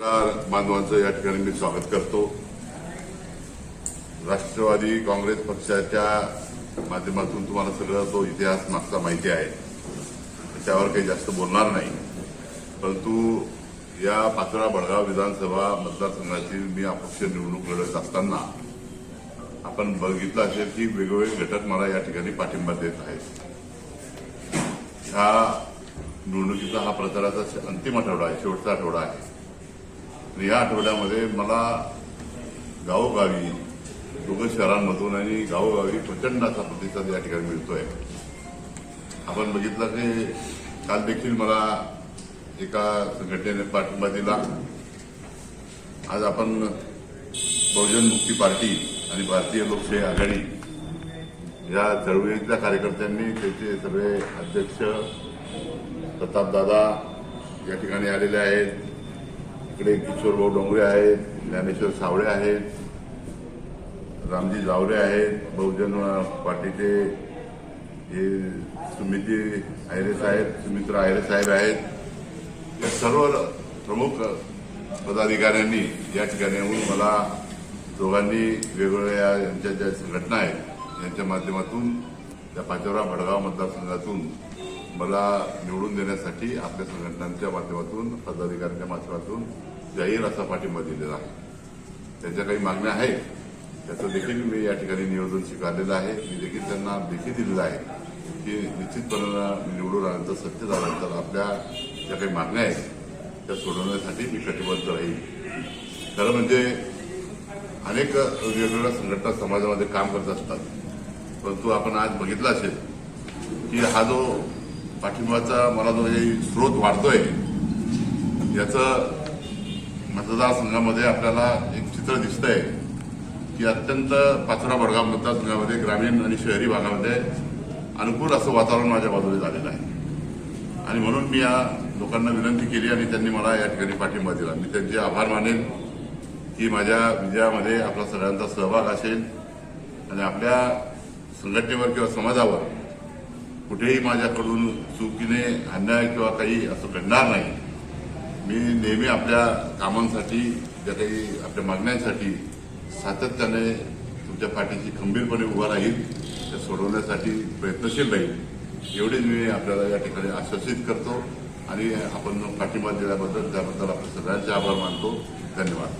नमस्कार बांधवांचं या ठिकाणी मी स्वागत करतो. राष्ट्रवादी काँग्रेस पक्षाच्या माध्यमातून तुम्हाला सगळं तो इतिहास मागचा माहिती आहे. त्याच्यावर काही जास्त बोलणार नाही. परंतु या पाचोरा बडगाव विधानसभा मतदारसंघाची मी अपक्ष निवडणूक लढत असताना आपण बघितलं असेल की वेगवेगळे घटक मला या ठिकाणी पाठिंबा देत आहेत. ह्या निवडणुकीचा हा प्रचाराचा अंतिम आठवडा आहे शेवटचा आठवडा आहे. या आठवड्यामध्ये मला गावोगावी दोघं शहरांमधून आणि गावोगावी प्रचंड असा प्रतिसाद या ठिकाणी मिळतोय. आपण बघितलं की काल देखील मला एका संघटनेने पाठिंबा दिला. आज आपण बहुजन मुक्ती पार्टी आणि भारतीय लोकशाही आघाडी या चळवळीतल्या कार्यकर्त्यांनी त्याचे सगळे अध्यक्ष प्रतापदादा या ठिकाणी आलेले आहेत. इकडे किशोरभाऊ डोंगरे आहेत ज्ञानेश्वर सावळे आहेत रामजी जावरे आहेत बहुजन पार्टीचे हे सुमिती आयरे साहेब सुमित्र आयरे साहेब आहेत या सर्व प्रमुख पदाधिकाऱ्यांनी या ठिकाणी येऊन मला दोघांनी वेगवेगळ्या यांच्या ज्या संघटना आहेत यांच्या माध्यमातून त्या पाचोरा भडगाव मतदारसंघातून मला निवडून देण्यासाठी आपल्या संघटनांच्या माध्यमातून पदाधिकाऱ्यांच्या माध्यमातून जाहीर असा पाठिंबा दिलेला आहे. त्यांच्या काही मागण्या आहेत. त्याचं देखील मी या ठिकाणी नियोजन स्वीकारलेलं आहे. मी देखील त्यांना लेखी दिलेलं आहे की निश्चितपणे निवडून आल्यानंतर सत्य झाल्यानंतर आपल्या ज्या काही मागण्या आहेत त्या सोडवण्यासाठी मी कटिबद्ध राहील. खरं म्हणजे अनेक वेगवेगळ्या संघटना समाजामध्ये काम करत असतात. परंतु आपण आज बघितलं असेल की हा जो पाठिंबाचा मला जो काही स्रोत वाढतोय याचं मतदारसंघामध्ये आपल्याला एक चित्र दिसतंय की अत्यंत पाचोरा वर्गा मतदारसंघामध्ये ग्रामीण आणि शहरी भागामध्ये अनुकूल असं वातावरण माझ्या बाजूला झालेलं आहे. आणि म्हणून मी या लोकांना विनंती केली आणि त्यांनी मला या ठिकाणी पाठिंबा दिला. मी त्यांचे आभार मानेन की माझ्या विजयामध्ये आपला सगळ्यांचा सहभाग असेल आणि आपल्या संघटनेवर किंवा समाजावर कुठेही माझ्याकडून चुकीने अन्याय किंवा काही असं घडणार नाही. मी नेहमी आपल्या कामांसाठी ज्या काही आपल्या मागण्यांसाठी सातत्याने तुमच्या पाठीशी खंबीरपणे उभा राहील त्या सोडवण्यासाठी प्रयत्नशील राहील. एवढेच मी आपल्याला या ठिकाणी आश्वासित करतो आणि आपण पाठिंबा दिल्याबद्दल त्याबद्दल आपल्या सगळ्यांचे आभार मानतो. धन्यवाद.